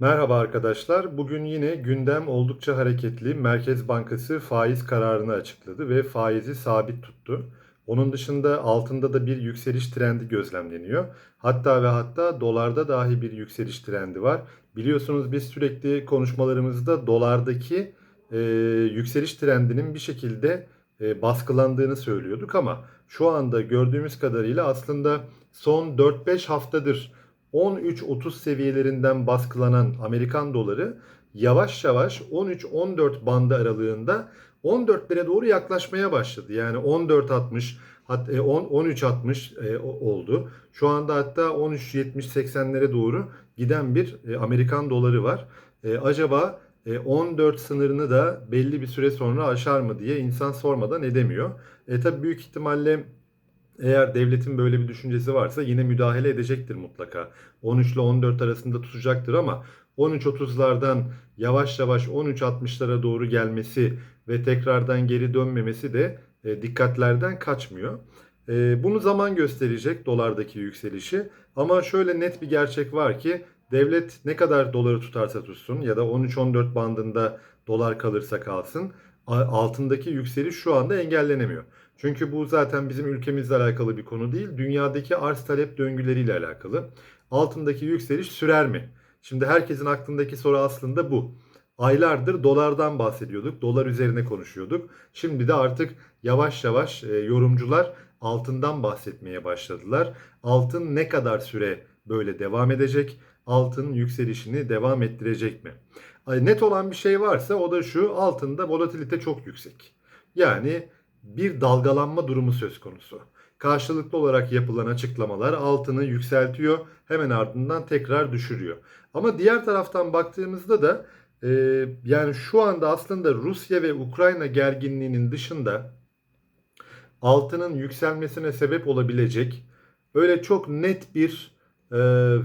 Merhaba arkadaşlar. Bugün yine gündem oldukça hareketli. Merkez Bankası faiz kararını açıkladı ve faizi sabit tuttu. Onun dışında altında da bir yükseliş trendi gözlemleniyor. Hatta ve hatta dolarda dahi bir yükseliş trendi var. Biliyorsunuz biz sürekli konuşmalarımızda dolardaki e, yükseliş trendinin bir şekilde e, baskılandığını söylüyorduk ama şu anda gördüğümüz kadarıyla aslında son 4-5 haftadır 13-30 seviyelerinden baskılanan Amerikan doları yavaş yavaş 13-14 bandı aralığında 14'lere doğru yaklaşmaya başladı. Yani 14.60 hat- e, 10 13.60 e, o- oldu. Şu anda hatta 13.70-80'lere doğru giden bir e, Amerikan doları var. E, acaba e, 14 sınırını da belli bir süre sonra aşar mı diye insan sormadan edemiyor. E tabi büyük ihtimalle eğer devletin böyle bir düşüncesi varsa yine müdahale edecektir mutlaka. 13 ile 14 arasında tutacaktır ama 13.30'lardan yavaş yavaş 13.60'lara doğru gelmesi ve tekrardan geri dönmemesi de e, dikkatlerden kaçmıyor. E, bunu zaman gösterecek dolardaki yükselişi ama şöyle net bir gerçek var ki devlet ne kadar doları tutarsa tutsun ya da 13-14 bandında dolar kalırsa kalsın altındaki yükseliş şu anda engellenemiyor. Çünkü bu zaten bizim ülkemizle alakalı bir konu değil. Dünyadaki arz talep döngüleriyle alakalı. Altındaki yükseliş sürer mi? Şimdi herkesin aklındaki soru aslında bu. Aylardır dolardan bahsediyorduk. Dolar üzerine konuşuyorduk. Şimdi de artık yavaş yavaş e, yorumcular altından bahsetmeye başladılar. Altın ne kadar süre böyle devam edecek? Altın yükselişini devam ettirecek mi? Ay, Net olan bir şey varsa o da şu. Altında volatilite çok yüksek. Yani bir dalgalanma durumu söz konusu. Karşılıklı olarak yapılan açıklamalar altını yükseltiyor, hemen ardından tekrar düşürüyor. Ama diğer taraftan baktığımızda da e, yani şu anda aslında Rusya ve Ukrayna gerginliğinin dışında altının yükselmesine sebep olabilecek öyle çok net bir e,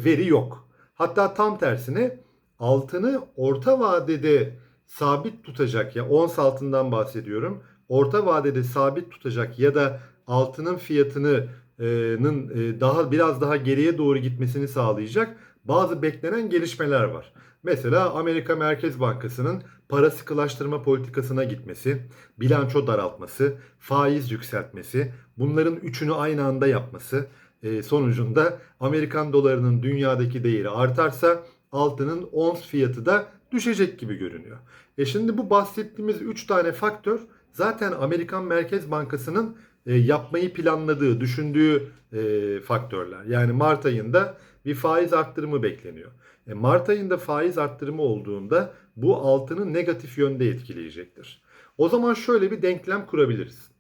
veri yok. Hatta tam tersine altını orta vadede sabit tutacak ya ons altından bahsediyorum. Orta vadede sabit tutacak ya da altının fiyatının e, daha biraz daha geriye doğru gitmesini sağlayacak bazı beklenen gelişmeler var. Mesela Amerika Merkez Bankası'nın para sıkılaştırma politikasına gitmesi, bilanço daraltması, faiz yükseltmesi, bunların üçünü aynı anda yapması e, sonucunda Amerikan dolarının dünyadaki değeri artarsa altının ons fiyatı da düşecek gibi görünüyor. E şimdi bu bahsettiğimiz 3 tane faktör zaten Amerikan Merkez Bankası'nın e, yapmayı planladığı, düşündüğü e, faktörler. Yani Mart ayında bir faiz arttırımı bekleniyor. E, Mart ayında faiz arttırımı olduğunda bu altını negatif yönde etkileyecektir. O zaman şöyle bir denklem kurabiliriz.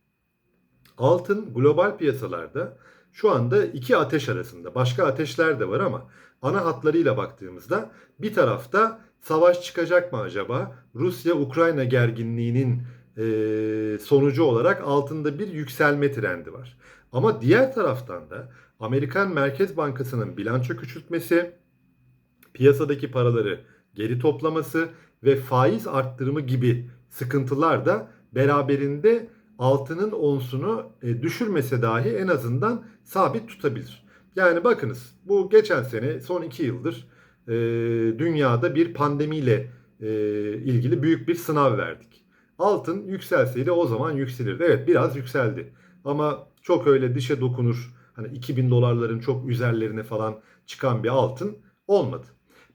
Altın global piyasalarda şu anda iki ateş arasında. Başka ateşler de var ama ana hatlarıyla baktığımızda bir tarafta savaş çıkacak mı acaba? Rusya-Ukrayna gerginliğinin e, sonucu olarak altında bir yükselme trendi var. Ama diğer taraftan da Amerikan Merkez Bankası'nın bilanço küçültmesi, piyasadaki paraları geri toplaması ve faiz arttırımı gibi sıkıntılar da beraberinde altının onsunu e, düşürmese dahi en azından sabit tutabilir. Yani bakınız bu geçen sene son iki yıldır e, dünyada bir pandemiyle e, ilgili büyük bir sınav verdik. Altın yükselseydi o zaman yükselirdi. Evet biraz yükseldi. Ama çok öyle dişe dokunur. Hani 2000 dolarların çok üzerlerine falan çıkan bir altın olmadı.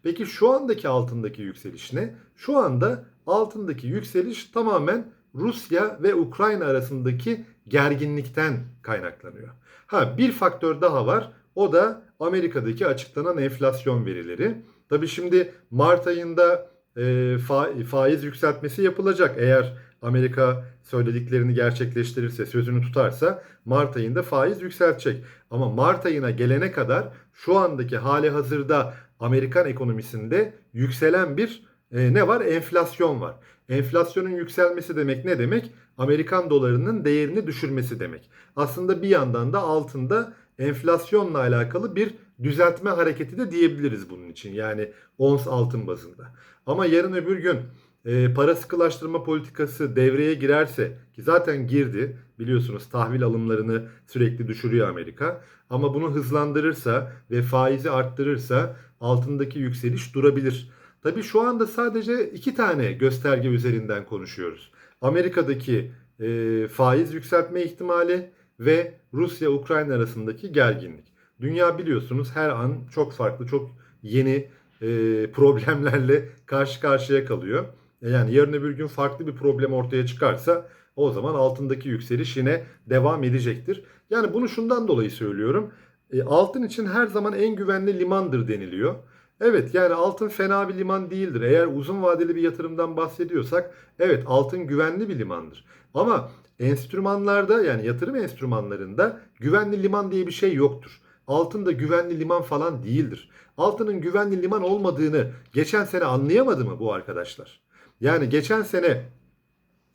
Peki şu andaki altındaki yükseliş ne? Şu anda altındaki yükseliş tamamen Rusya ve Ukrayna arasındaki gerginlikten kaynaklanıyor. Ha bir faktör daha var. O da Amerika'daki açıklanan enflasyon verileri. Tabii şimdi Mart ayında e, fa- faiz yükseltmesi yapılacak. Eğer Amerika söylediklerini gerçekleştirirse, sözünü tutarsa Mart ayında faiz yükseltecek. Ama Mart ayına gelene kadar şu andaki hali hazırda Amerikan ekonomisinde yükselen bir e, ne var? Enflasyon var. Enflasyonun yükselmesi demek ne demek? Amerikan dolarının değerini düşürmesi demek. Aslında bir yandan da altında enflasyonla alakalı bir düzeltme hareketi de diyebiliriz bunun için. Yani ons altın bazında. Ama yarın öbür gün e, para sıkılaştırma politikası devreye girerse ki zaten girdi biliyorsunuz tahvil alımlarını sürekli düşürüyor Amerika. Ama bunu hızlandırırsa ve faizi arttırırsa altındaki yükseliş durabilir. Tabii şu anda sadece iki tane gösterge üzerinden konuşuyoruz. Amerika'daki e, faiz yükseltme ihtimali ve Rusya-Ukrayna arasındaki gerginlik. Dünya biliyorsunuz her an çok farklı, çok yeni e, problemlerle karşı karşıya kalıyor. E, Yani yarın öbür gün farklı bir problem ortaya çıkarsa o zaman altındaki yükseliş yine devam edecektir. Yani bunu şundan dolayı söylüyorum. E, altın için her zaman en güvenli limandır deniliyor. Evet yani altın fena bir liman değildir. Eğer uzun vadeli bir yatırımdan bahsediyorsak evet altın güvenli bir limandır. Ama enstrümanlarda yani yatırım enstrümanlarında güvenli liman diye bir şey yoktur. Altın da güvenli liman falan değildir. Altının güvenli liman olmadığını geçen sene anlayamadı mı bu arkadaşlar? Yani geçen sene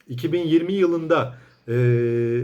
2020 yılında e,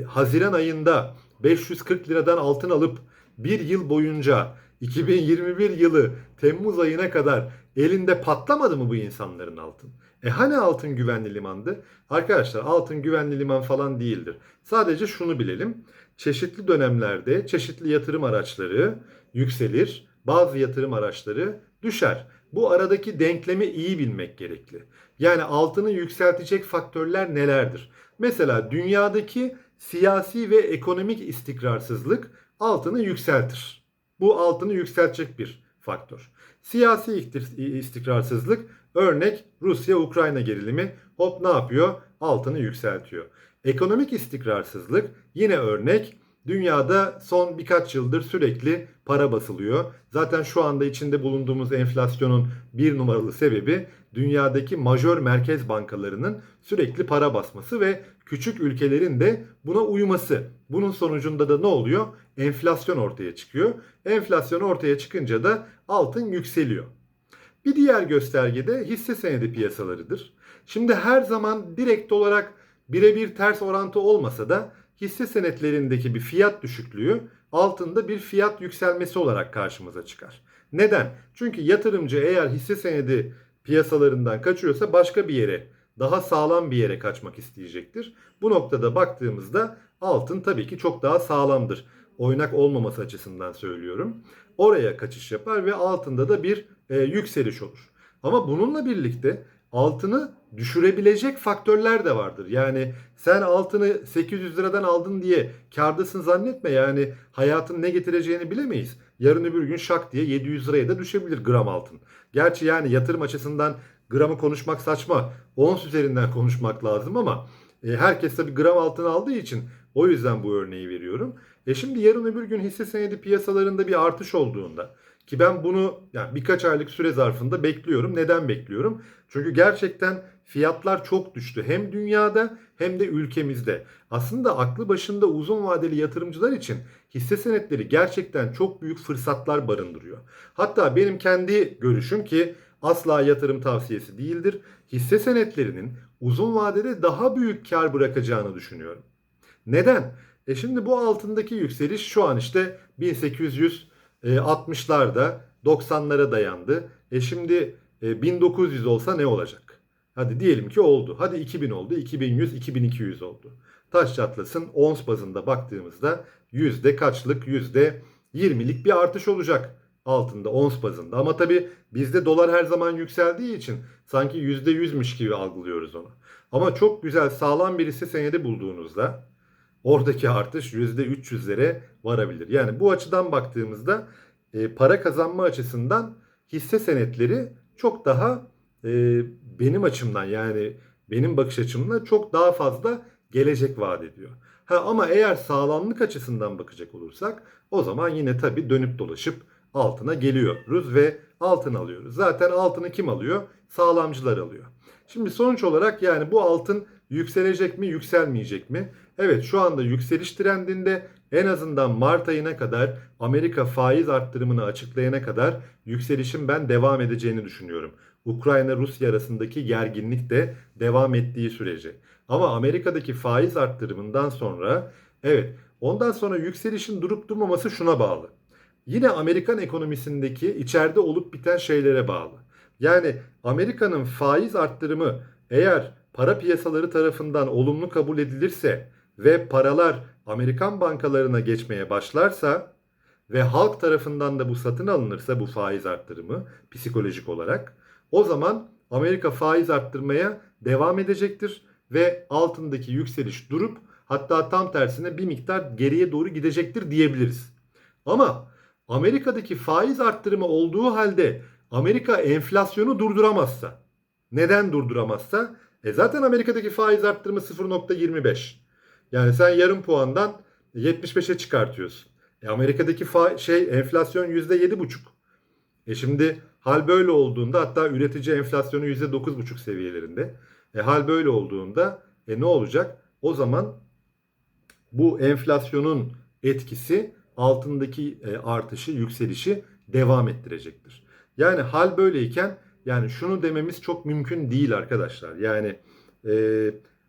Haziran ayında 540 liradan altın alıp bir yıl boyunca 2021 yılı Temmuz ayına kadar elinde patlamadı mı bu insanların altın? E hani altın güvenli limandı? Arkadaşlar altın güvenli liman falan değildir. Sadece şunu bilelim. Çeşitli dönemlerde çeşitli yatırım araçları yükselir. Bazı yatırım araçları düşer. Bu aradaki denklemi iyi bilmek gerekli. Yani altını yükseltecek faktörler nelerdir? Mesela dünyadaki siyasi ve ekonomik istikrarsızlık altını yükseltir. Bu altını yükseltecek bir faktör. Siyasi istikrarsızlık örnek Rusya-Ukrayna gerilimi hop ne yapıyor? Altını yükseltiyor. Ekonomik istikrarsızlık yine örnek dünyada son birkaç yıldır sürekli para basılıyor. Zaten şu anda içinde bulunduğumuz enflasyonun bir numaralı sebebi dünyadaki majör merkez bankalarının sürekli para basması ve küçük ülkelerin de buna uyması. Bunun sonucunda da ne oluyor? Enflasyon ortaya çıkıyor. Enflasyon ortaya çıkınca da altın yükseliyor. Bir diğer gösterge de hisse senedi piyasalarıdır. Şimdi her zaman direkt olarak birebir ters orantı olmasa da hisse senetlerindeki bir fiyat düşüklüğü altında bir fiyat yükselmesi olarak karşımıza çıkar. Neden? Çünkü yatırımcı eğer hisse senedi piyasalarından kaçıyorsa başka bir yere, daha sağlam bir yere kaçmak isteyecektir. Bu noktada baktığımızda altın tabii ki çok daha sağlamdır. Oynak olmaması açısından söylüyorum. Oraya kaçış yapar ve altında da bir e, yükseliş olur. Ama bununla birlikte altını düşürebilecek faktörler de vardır. Yani sen altını 800 liradan aldın diye kardasın zannetme. Yani hayatın ne getireceğini bilemeyiz. Yarın öbür gün şak diye 700 liraya da düşebilir gram altın. Gerçi yani yatırım açısından gramı konuşmak saçma. Ons üzerinden konuşmak lazım ama e, herkes tabii gram altın aldığı için o yüzden bu örneği veriyorum. E şimdi yarın öbür gün hisse senedi piyasalarında bir artış olduğunda ki ben bunu yani birkaç aylık süre zarfında bekliyorum. Neden bekliyorum? Çünkü gerçekten fiyatlar çok düştü. Hem dünyada hem de ülkemizde. Aslında aklı başında uzun vadeli yatırımcılar için hisse senetleri gerçekten çok büyük fırsatlar barındırıyor. Hatta benim kendi görüşüm ki asla yatırım tavsiyesi değildir. Hisse senetlerinin uzun vadede daha büyük kar bırakacağını düşünüyorum. Neden? E şimdi bu altındaki yükseliş şu an işte 1860'larda 90'lara dayandı. E şimdi 1900 olsa ne olacak? Hadi diyelim ki oldu. Hadi 2000 oldu, 2100, 2200 oldu. Taş çatlasın ons bazında baktığımızda yüzde kaçlık, yüzde 20'lik bir artış olacak altında ons bazında. Ama tabi bizde dolar her zaman yükseldiği için sanki yüzde yüzmüş gibi algılıyoruz onu. Ama çok güzel sağlam bir hisse senedi bulduğunuzda oradaki artış yüzde 300'lere varabilir. Yani bu açıdan baktığımızda e, para kazanma açısından hisse senetleri çok daha e, benim açımdan yani benim bakış açımla çok daha fazla gelecek vaat ediyor. Ha, ama eğer sağlamlık açısından bakacak olursak o zaman yine tabii dönüp dolaşıp altına geliyoruz ve altın alıyoruz. Zaten altını kim alıyor? Sağlamcılar alıyor. Şimdi sonuç olarak yani bu altın yükselecek mi, yükselmeyecek mi? Evet şu anda yükseliş trendinde en azından Mart ayına kadar Amerika faiz arttırımını açıklayana kadar yükselişin ben devam edeceğini düşünüyorum. Ukrayna-Rusya arasındaki gerginlik de devam ettiği sürece. Ama Amerika'daki faiz arttırımından sonra evet ondan sonra yükselişin durup durmaması şuna bağlı. Yine Amerikan ekonomisindeki içeride olup biten şeylere bağlı. Yani Amerika'nın faiz arttırımı eğer para piyasaları tarafından olumlu kabul edilirse ve paralar Amerikan bankalarına geçmeye başlarsa ve halk tarafından da bu satın alınırsa bu faiz arttırımı psikolojik olarak O zaman Amerika faiz arttırmaya devam edecektir ve altındaki yükseliş durup hatta tam tersine bir miktar geriye doğru gidecektir diyebiliriz. Ama Amerika'daki faiz arttırımı olduğu halde Amerika enflasyonu durduramazsa neden durduramazsa? E zaten Amerika'daki faiz arttırımı 0.25. Yani sen yarım puandan 75'e çıkartıyorsun. E Amerika'daki şey enflasyon %7,5. E şimdi hal böyle olduğunda hatta üretici enflasyonu %9,5 seviyelerinde. E hal böyle olduğunda e ne olacak? O zaman bu enflasyonun etkisi altındaki e, artışı, yükselişi devam ettirecektir. Yani hal böyleyken yani şunu dememiz çok mümkün değil arkadaşlar. Yani e,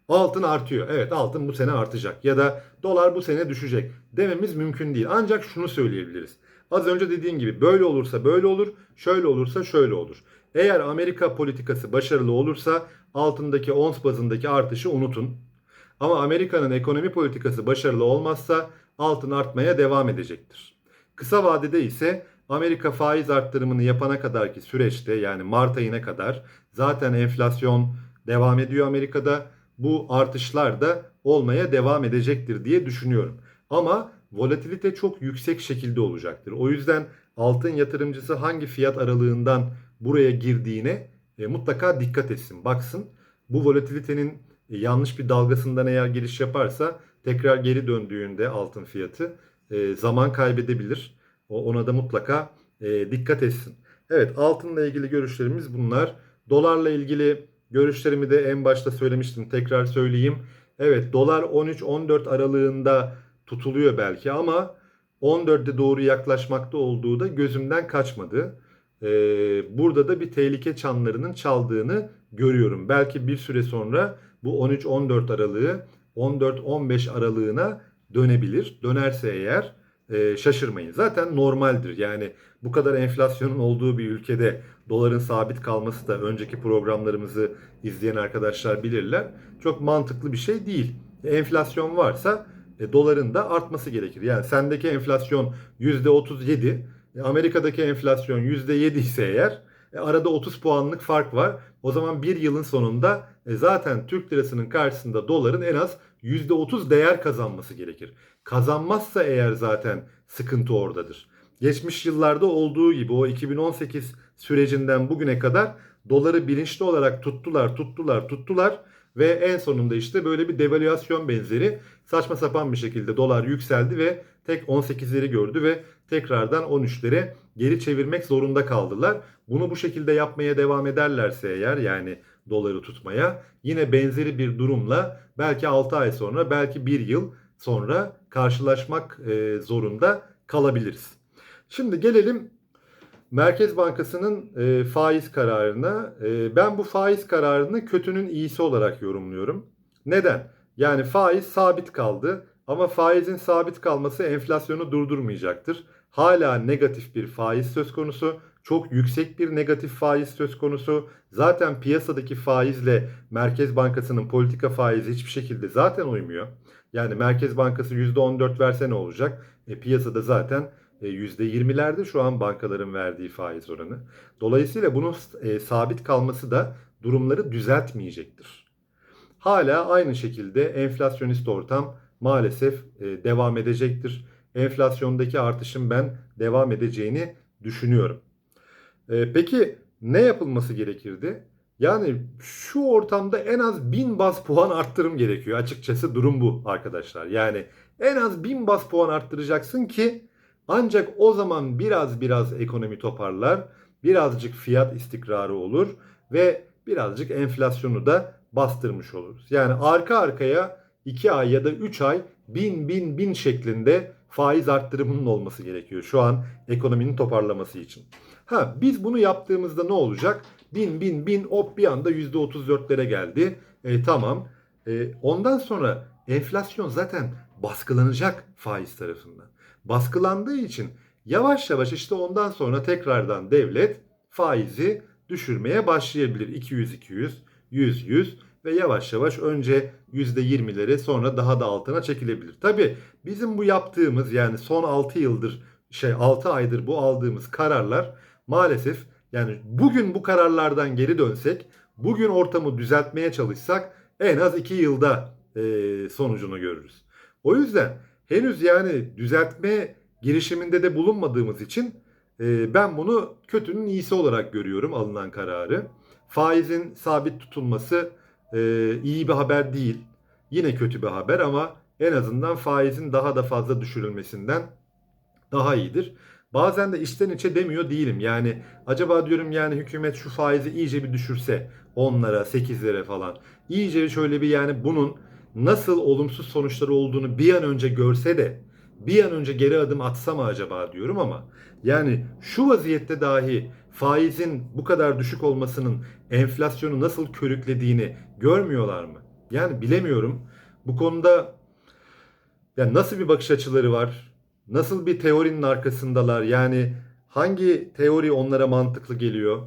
altın artıyor. Evet altın bu sene artacak. Ya da dolar bu sene düşecek dememiz mümkün değil. Ancak şunu söyleyebiliriz. Az önce dediğim gibi böyle olursa böyle olur, şöyle olursa şöyle olur. Eğer Amerika politikası başarılı olursa altındaki ons bazındaki artışı unutun. Ama Amerika'nın ekonomi politikası başarılı olmazsa altın artmaya devam edecektir. Kısa vadede ise Amerika faiz arttırımını yapana kadarki süreçte yani Mart ayına kadar zaten enflasyon devam ediyor Amerika'da. Bu artışlar da olmaya devam edecektir diye düşünüyorum. Ama volatilite çok yüksek şekilde olacaktır. O yüzden altın yatırımcısı hangi fiyat aralığından buraya girdiğine e, mutlaka dikkat etsin. Baksın bu volatilitenin e, yanlış bir dalgasından eğer giriş yaparsa tekrar geri döndüğünde altın fiyatı e, zaman kaybedebilir. O ona da mutlaka e, dikkat etsin. Evet altınla ilgili görüşlerimiz bunlar. Dolarla ilgili görüşlerimi de en başta söylemiştim. Tekrar söyleyeyim. Evet dolar 13-14 aralığında tutuluyor belki ama 14'e doğru yaklaşmakta olduğu da gözümden kaçmadı. Ee, burada da bir tehlike çanlarının çaldığını görüyorum. Belki bir süre sonra bu 13-14 aralığı 14-15 aralığına dönebilir. Dönerse eğer e, şaşırmayın. Zaten normaldir. Yani bu kadar enflasyonun olduğu bir ülkede doların sabit kalması da önceki programlarımızı izleyen arkadaşlar bilirler. Çok mantıklı bir şey değil. Enflasyon varsa e, doların da artması gerekir. Yani sendeki enflasyon %37, e, Amerika'daki enflasyon %7 ise eğer e, arada 30 puanlık fark var. O zaman bir yılın sonunda e, zaten Türk lirasının karşısında doların en az %30 değer kazanması gerekir. Kazanmazsa eğer zaten sıkıntı oradadır. Geçmiş yıllarda olduğu gibi o 2018 sürecinden bugüne kadar doları bilinçli olarak tuttular, tuttular, tuttular ve en sonunda işte böyle bir devalüasyon benzeri saçma sapan bir şekilde dolar yükseldi ve tek 18'leri gördü ve tekrardan 13'lere geri çevirmek zorunda kaldılar. Bunu bu şekilde yapmaya devam ederlerse eğer yani doları tutmaya yine benzeri bir durumla belki 6 ay sonra belki 1 yıl sonra karşılaşmak e, zorunda kalabiliriz. Şimdi gelelim Merkez Bankası'nın e, faiz kararına. E, ben bu faiz kararını kötünün iyisi olarak yorumluyorum. Neden? Yani faiz sabit kaldı ama faizin sabit kalması enflasyonu durdurmayacaktır. Hala negatif bir faiz söz konusu. Çok yüksek bir negatif faiz söz konusu. Zaten piyasadaki faizle Merkez Bankası'nın politika faizi hiçbir şekilde zaten uymuyor. Yani Merkez Bankası %14 verse ne olacak? E, piyasada zaten %20'lerde şu an bankaların verdiği faiz oranı. Dolayısıyla bunun e, sabit kalması da durumları düzeltmeyecektir. Hala aynı şekilde enflasyonist ortam maalesef e, devam edecektir. Enflasyondaki artışın ben devam edeceğini düşünüyorum. E, peki ne yapılması gerekirdi? Yani şu ortamda en az 1000 bas puan arttırım gerekiyor. Açıkçası durum bu arkadaşlar. Yani en az 1000 bas puan arttıracaksın ki ancak o zaman biraz biraz ekonomi toparlar, birazcık fiyat istikrarı olur ve birazcık enflasyonu da bastırmış oluruz. Yani arka arkaya 2 ay ya da 3 ay bin bin bin şeklinde faiz arttırımının olması gerekiyor şu an ekonominin toparlaması için. Ha biz bunu yaptığımızda ne olacak? Bin bin bin hop bir anda %34'lere geldi. E, tamam. E, ondan sonra enflasyon zaten baskılanacak faiz tarafından. Baskılandığı için yavaş yavaş işte ondan sonra tekrardan devlet faizi düşürmeye başlayabilir. 200 200, 100 100 ve yavaş yavaş önce %20'lere sonra daha da altına çekilebilir. Tabi bizim bu yaptığımız yani son 6 yıldır şey 6 aydır bu aldığımız kararlar maalesef Yani bugün bu kararlardan geri dönsek, bugün ortamı düzeltmeye çalışsak en az iki yılda e, sonucunu görürüz. O yüzden henüz yani düzeltme girişiminde de bulunmadığımız için e, ben bunu kötünün iyisi olarak görüyorum alınan kararı. Faizin sabit tutulması e, iyi bir haber değil. Yine kötü bir haber ama en azından faizin daha da fazla düşürülmesinden daha iyidir. Bazen de içten içe demiyor değilim. Yani acaba diyorum yani hükümet şu faizi iyice bir düşürse 10'lara 8'lere falan. İyice şöyle bir yani bunun nasıl olumsuz sonuçları olduğunu bir an önce görse de bir an önce geri adım atsa mı acaba diyorum ama yani şu vaziyette dahi faizin bu kadar düşük olmasının enflasyonu nasıl körüklediğini görmüyorlar mı? Yani bilemiyorum. Bu konuda yani nasıl bir bakış açıları var? Nasıl bir teorinin arkasındalar? Yani hangi teori onlara mantıklı geliyor?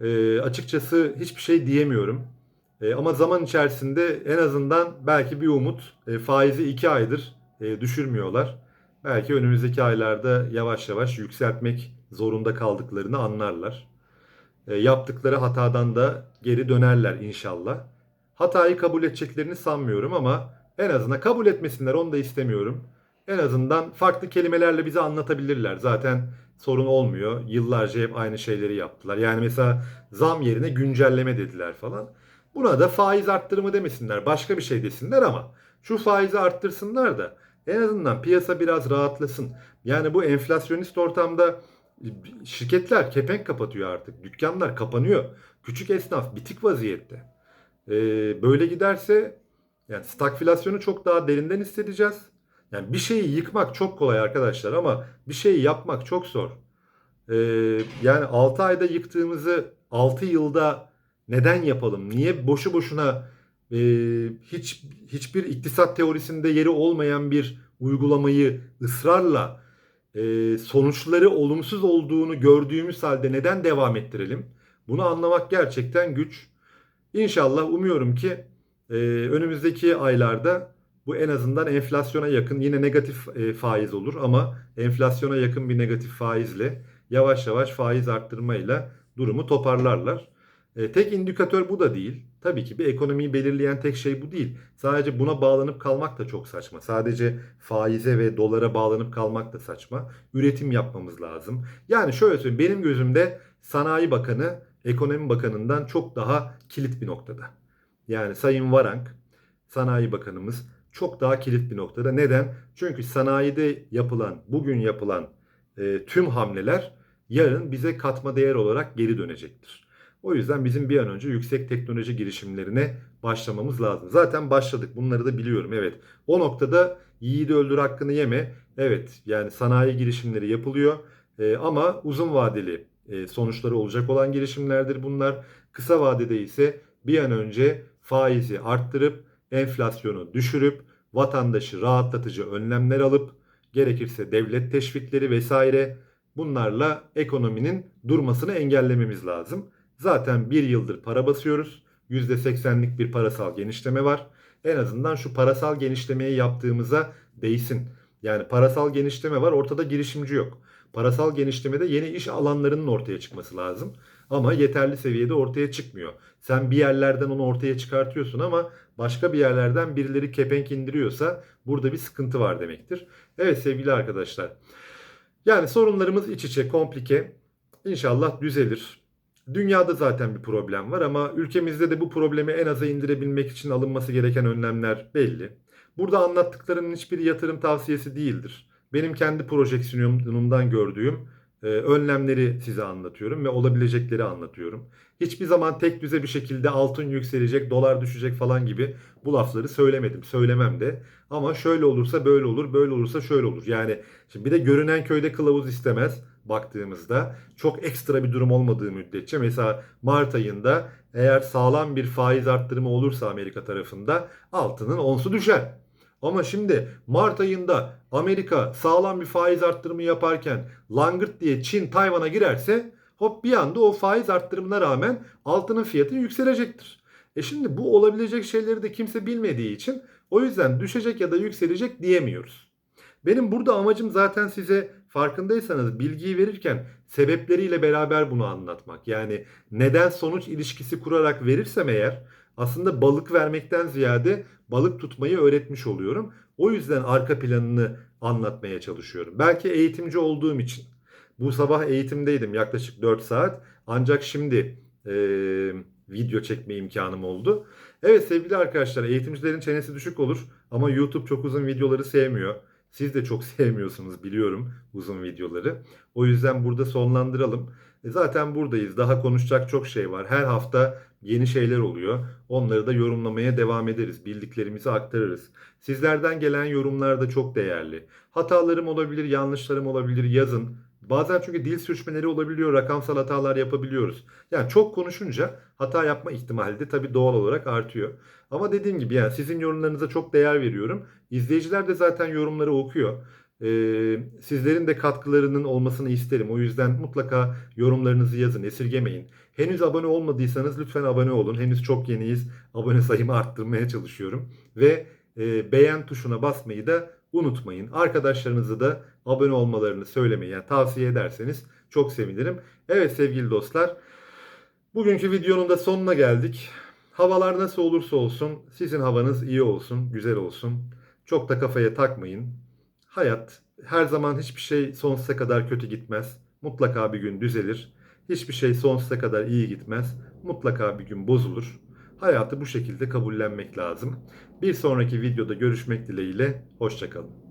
Ee, açıkçası hiçbir şey diyemiyorum. Ee, ama zaman içerisinde en azından belki bir umut e, faizi iki aydır e, düşürmüyorlar. Belki önümüzdeki aylarda yavaş yavaş yükseltmek zorunda kaldıklarını anlarlar. E, yaptıkları hatadan da geri dönerler inşallah. Hatayı kabul edeceklerini sanmıyorum ama en azından kabul etmesinler onu da istemiyorum. En azından farklı kelimelerle bize anlatabilirler. Zaten sorun olmuyor. Yıllarca hep aynı şeyleri yaptılar. Yani mesela zam yerine güncelleme dediler falan. Buna da faiz arttırımı demesinler. Başka bir şey desinler ama şu faizi arttırsınlar da en azından piyasa biraz rahatlasın. Yani bu enflasyonist ortamda şirketler kepenk kapatıyor artık. Dükkanlar kapanıyor. Küçük esnaf bitik vaziyette. Ee, böyle giderse yani stagflasyonu çok daha derinden hissedeceğiz. Yani bir şeyi yıkmak çok kolay arkadaşlar ama bir şeyi yapmak çok zor. Ee, yani 6 ayda yıktığımızı 6 yılda neden yapalım? Niye boşu boşuna e, hiç hiçbir iktisat teorisinde yeri olmayan bir uygulamayı ısrarla e, sonuçları olumsuz olduğunu gördüğümüz halde neden devam ettirelim? Bunu anlamak gerçekten güç. İnşallah umuyorum ki e, önümüzdeki aylarda bu en azından enflasyona yakın yine negatif e, faiz olur ama enflasyona yakın bir negatif faizle yavaş yavaş faiz arttırmayla durumu toparlarlar. E, tek indikatör bu da değil. Tabii ki bir ekonomiyi belirleyen tek şey bu değil. Sadece buna bağlanıp kalmak da çok saçma. Sadece faize ve dolara bağlanıp kalmak da saçma. Üretim yapmamız lazım. Yani şöyle söyleyeyim benim gözümde Sanayi Bakanı Ekonomi Bakanı'ndan çok daha kilit bir noktada. Yani Sayın Varank Sanayi Bakanımız çok daha kilit bir noktada. Neden? Çünkü sanayide yapılan, bugün yapılan e, tüm hamleler yarın bize katma değer olarak geri dönecektir. O yüzden bizim bir an önce yüksek teknoloji girişimlerine başlamamız lazım. Zaten başladık. Bunları da biliyorum. Evet. O noktada yiğidi öldür hakkını yeme. Evet. Yani sanayi girişimleri yapılıyor. E, ama uzun vadeli e, sonuçları olacak olan girişimlerdir bunlar. Kısa vadede ise bir an önce faizi arttırıp enflasyonu düşürüp vatandaşı rahatlatıcı önlemler alıp gerekirse devlet teşvikleri vesaire bunlarla ekonominin durmasını engellememiz lazım. Zaten bir yıldır para basıyoruz. %80'lik bir parasal genişleme var. En azından şu parasal genişlemeyi yaptığımıza değsin. Yani parasal genişleme var ortada girişimci yok. Parasal genişlemede yeni iş alanlarının ortaya çıkması lazım. Ama yeterli seviyede ortaya çıkmıyor. Sen bir yerlerden onu ortaya çıkartıyorsun ama başka bir yerlerden birileri kepenk indiriyorsa burada bir sıkıntı var demektir. Evet sevgili arkadaşlar. Yani sorunlarımız iç içe, komplike. İnşallah düzelir. Dünyada zaten bir problem var ama ülkemizde de bu problemi en aza indirebilmek için alınması gereken önlemler belli. Burada anlattıklarımın hiçbir yatırım tavsiyesi değildir. Benim kendi projeksiyonumdan gördüğüm e, önlemleri size anlatıyorum ve olabilecekleri anlatıyorum. Hiçbir zaman tek düze bir şekilde altın yükselecek, dolar düşecek falan gibi bu lafları söylemedim. Söylemem de. Ama şöyle olursa böyle olur, böyle olursa şöyle olur. Yani şimdi bir de görünen köyde kılavuz istemez baktığımızda. Çok ekstra bir durum olmadığı müddetçe mesela Mart ayında eğer sağlam bir faiz arttırımı olursa Amerika tarafında altının onsu düşer. Ama şimdi Mart ayında Amerika sağlam bir faiz arttırımı yaparken langırt diye Çin Tayvan'a girerse hop bir anda o faiz arttırımına rağmen altının fiyatı yükselecektir. E şimdi bu olabilecek şeyleri de kimse bilmediği için o yüzden düşecek ya da yükselecek diyemiyoruz. Benim burada amacım zaten size farkındaysanız bilgiyi verirken sebepleriyle beraber bunu anlatmak. Yani neden sonuç ilişkisi kurarak verirsem eğer aslında balık vermekten ziyade balık tutmayı öğretmiş oluyorum. O yüzden arka planını anlatmaya çalışıyorum. Belki eğitimci olduğum için. Bu sabah eğitimdeydim yaklaşık 4 saat. Ancak şimdi e, video çekme imkanım oldu. Evet sevgili arkadaşlar eğitimcilerin çenesi düşük olur ama YouTube çok uzun videoları sevmiyor. Siz de çok sevmiyorsunuz biliyorum uzun videoları. O yüzden burada sonlandıralım. E zaten buradayız. Daha konuşacak çok şey var. Her hafta yeni şeyler oluyor. Onları da yorumlamaya devam ederiz. Bildiklerimizi aktarırız. Sizlerden gelen yorumlar da çok değerli. Hatalarım olabilir, yanlışlarım olabilir yazın. Bazen çünkü dil sürçmeleri olabiliyor, rakamsal hatalar yapabiliyoruz. Yani çok konuşunca hata yapma ihtimali de tabii doğal olarak artıyor. Ama dediğim gibi yani sizin yorumlarınıza çok değer veriyorum. İzleyiciler de zaten yorumları okuyor. Ee, sizlerin de katkılarının olmasını isterim. O yüzden mutlaka yorumlarınızı yazın, esirgemeyin. Henüz abone olmadıysanız lütfen abone olun. Henüz çok yeniyiz. Abone sayımı arttırmaya çalışıyorum. Ve e, beğen tuşuna basmayı da unutmayın. Arkadaşlarınızı da abone olmalarını söylemeyi yani tavsiye ederseniz çok sevinirim. Evet sevgili dostlar. Bugünkü videonun da sonuna geldik. Havalar nasıl olursa olsun sizin havanız iyi olsun, güzel olsun. Çok da kafaya takmayın. Hayat her zaman hiçbir şey sonsuza kadar kötü gitmez. Mutlaka bir gün düzelir. Hiçbir şey sonsuza kadar iyi gitmez. Mutlaka bir gün bozulur. Hayatı bu şekilde kabullenmek lazım. Bir sonraki videoda görüşmek dileğiyle. Hoşçakalın.